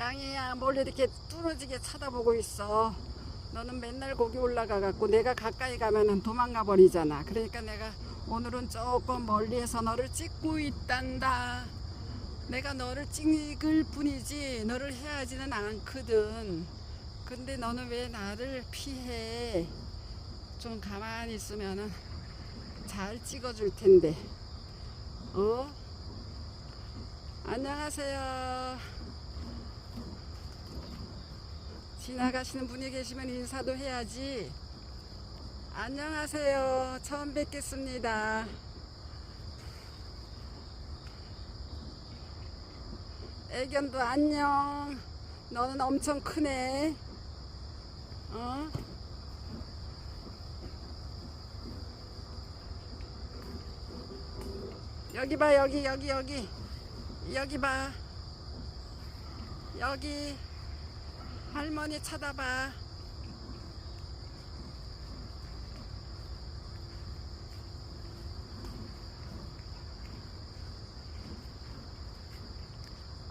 양이야 뭘 이렇게 뚫어지게 쳐다보고 있어? 너는 맨날 거기 올라가 갖고 내가 가까이 가면은 도망가 버리잖아. 그러니까 내가 오늘은 조금 멀리에서 너를 찍고 있단다. 내가 너를 찍을 뿐이지 너를 해하지는 않거든. 근데 너는 왜 나를 피해? 좀 가만히 있으면은 잘 찍어줄 텐데. 어? 안녕하세요 지나가시는 분이 계시면 인사도 해야지. 안녕하세요. 처음 뵙겠습니다. 애견도 안녕. 너는 엄청 크네. 어? 여기 봐, 여기, 여기, 여기. 여기 봐. 여기. 할머니 쳐다봐.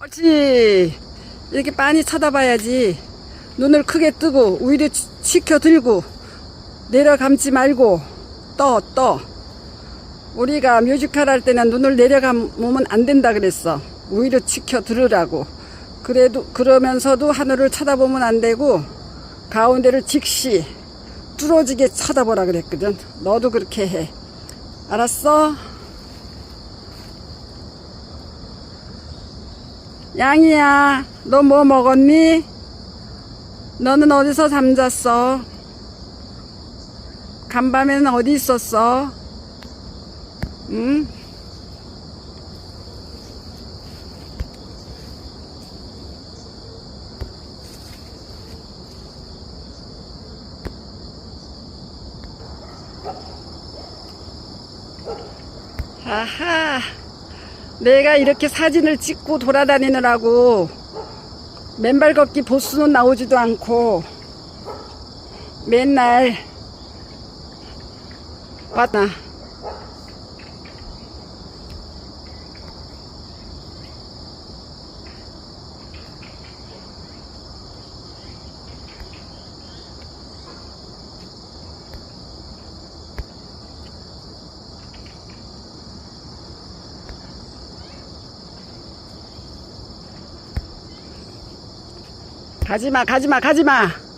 옳지. 이렇게 많이 쳐다봐야지. 눈을 크게 뜨고 치- 치켜 들고 내려감지 말고 떠 떠. 우리가 뮤지컬 할 때는 눈을 내려감으면 안 된다 그랬어. 위로 치켜 들으라고. 그래도 그러면서도 하늘을 쳐다보면 안 되고 가운데를 직시 뚫어지게 쳐다보라 그랬거든. 너도 그렇게 해. 알았어? 양이야, 너 뭐 먹었니? 너는 어디서 잠잤어? 간밤에는 어디 있었어? 응? 아하, 내가 이렇게 사진을 찍고 돌아다니느라고 맨발 걷기 보수는 나오지도 않고 맨날 왔나. 가지마, 가지마, 가지마.